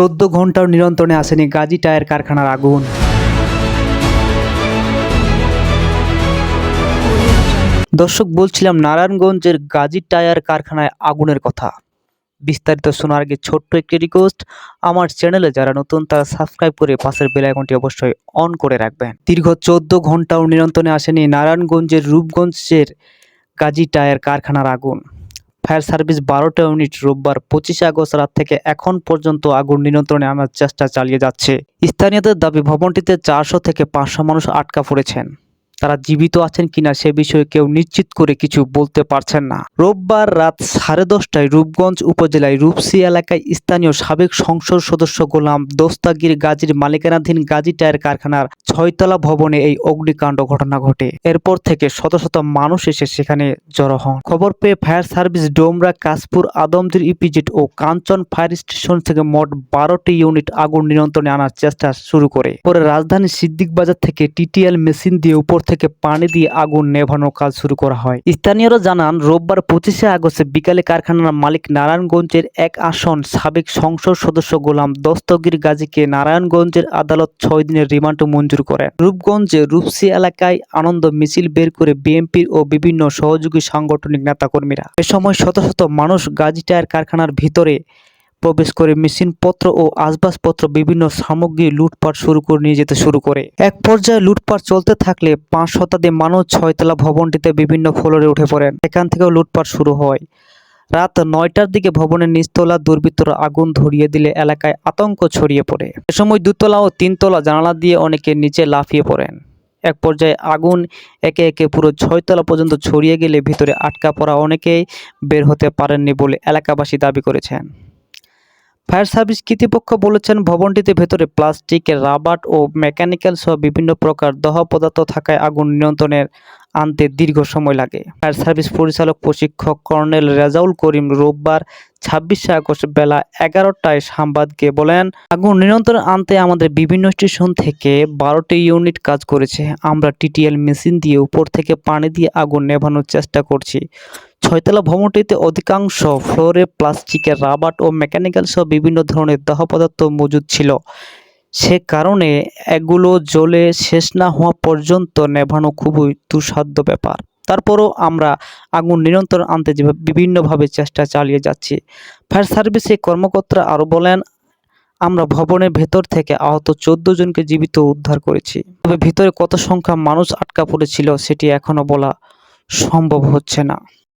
চোদ্দ ঘণ্টার নিয়ন্ত্রণে আসেনি গাজী টায়ার কারখানার আগুন। দর্শক, বলছিলাম নারায়ণগঞ্জের গাজী টায়ার কারখানায় আগুনের কথা। বিস্তারিত শোনার আগে ছোট্ট একটি রিকোয়েস্ট আমার চ্যানেলে যারা নতুন, তারা সাবস্ক্রাইব করে পাশের বেল আইকনটি অবশ্যই অন করে রাখবেন। দীর্ঘ চোদ্দ ঘন্টাও নিয়ন্ত্রণে আসেনি নারায়ণগঞ্জের রূপগঞ্জের গাজী টায়ার কারখানার আগুন। ফায়ার সার্ভিস বারোটা ইউনিট রোববার পঁচিশে আগস্ট রাত থেকে এখন পর্যন্ত আগুন নিয়ন্ত্রণে আনার চেষ্টা চালিয়ে যাচ্ছে। স্থানীয়দের দাবি, ভবনটিতে চারশো থেকে পাঁচশো মানুষ আটকা পড়েছেন। তারা জীবিত আছেন কিনা সে বিষয়ে কেউ নিশ্চিত করে কিছু বলতে পারছেন না। রোববার রাত সাড়ে দশটায় রূপগঞ্জ উপজেলায় রূপসী এলাকায় স্থানীয় সাবেক সংসদ সদস্য গোলাম দোস্তাগির গাজীর মালিকানাধীন গাজী টায়ার কারখানার ছয়তলা ভবনে এই অগ্নিকাণ্ড ঘটনা ঘটে। এরপর থেকে শত শত মানুষ এসে সেখানে জড়ো হন। খবর পেয়ে ফায়ার সার্ভিস ডোমরা, কাশপুর আদমদির ইপিজেট ও কাঞ্চন ফায়ার স্টেশন থেকে মোট বারোটি ইউনিট আগুন নিয়ন্ত্রণে আনার চেষ্টা শুরু করে। পরে রাজধানীর সিদ্দিক বাজার থেকে টিটিএল মেশিন দিয়ে উপর থেকে পানি দিয়ে আগুন নেভানোর কাজ শুরু করা হয়। স্থানীয়রা জানান, রোববার পঁচিশে আগস্টে বিকালে কারখানার মালিক নারায়ণগঞ্জের এক আসন সাবেক সংসদ সদস্য গোলাম দস্তগীর গাজীকে নারায়ণগঞ্জের আদালত ছয় দিনের রিমান্ড মঞ্জুর করেন। রূপগঞ্জে রূপসী এলাকায় আনন্দ মিছিল বের করে বিএনপির ও বিভিন্ন সহযোগী সাংগঠনিক নেতাকর্মীরা। এ সময় শত শত মানুষ গাজী টায়ার কারখানার ভিতরে প্রবেশ করে মেশিনপত্র ও আসবাবপত্র বিভিন্ন সামগ্রী লুটপাট শুরু করে নিয়ে যেতে শুরু করে। এক পর্যায়ে লুটপাট চলতে থাকলে পাঁচ শতাধিক মানুষ ছয়তলা ভবনটিতে বিভিন্ন ফ্লোরে উঠে পড়েন। এখান থেকেও লুটপাট শুরু হয়। রাত নয়টার দিকে ভবনের নিচতলা দুর্বৃত্তরা আগুন ধরিয়ে দিলে এলাকায় আতঙ্ক ছড়িয়ে পড়ে। এ সময় দুতলা ও তিনতলা জানালা দিয়ে অনেকে নিচে লাফিয়ে পড়েন। এক পর্যায়ে আগুন একে একে পুরো ছয়তলা পর্যন্ত ছড়িয়ে গেলে ভিতরে আটকা পড়া অনেকেই বের হতে পারেননি বলে এলাকাবাসী দাবি করেছেন। ফায়ার সার্ভিস কর্তৃপক্ষ বলেছেন ভবনটিতে ভেতরে প্লাস্টিক, রাবার ও মেকানিক্যাল সহ বিভিন্ন প্রকার দহ পদার্থ থাকায় আগুন নিয়ন্ত্রণের আনতে দীর্ঘ সময় লাগে। ফায়ার সার্ভিস পরিচালক প্রশিক্ষক কর্নেল রেজাউল করিম রোববার ছাব্বিশে আগস্ট বেলা এগারোটায় সাংবাদিককে বলেন, আগুন নিয়ন্ত্রণ আনতে আমাদের বিভিন্ন স্টেশন থেকে বারোটি ইউনিট কাজ করেছে। আমরা টিটিএল মেশিন দিয়ে উপর থেকে পানি দিয়ে আগুন নেভানোর চেষ্টা করছি। ছয়তলা ভবনটিতে অধিকাংশ ফ্লোরে প্লাস্টিকের, রাবার ও মেকানিক্যাল সহ বিভিন্ন ধরনের দাহ পদার্থ মজুদ ছিল। সে কারণে এগুলো জলে শেষ না হওয়া পর্যন্ত নেভানো খুবই দুঃসাধ্য ব্যাপার। তারপরও আমরা আগুন নিয়ন্ত্রণ আনতে যেভাবে বিভিন্নভাবে চেষ্টা চালিয়ে যাচ্ছি। ফায়ার সার্ভিসে কর্মকর্তারা আরও বলেন, আমরা ভবনের ভেতর থেকে আহত চোদ্দ জনকে জীবিত উদ্ধার করেছি। তবে ভিতরে কত সংখ্যা মানুষ আটকা পড়েছিল সেটি এখনও বলা সম্ভব হচ্ছে না।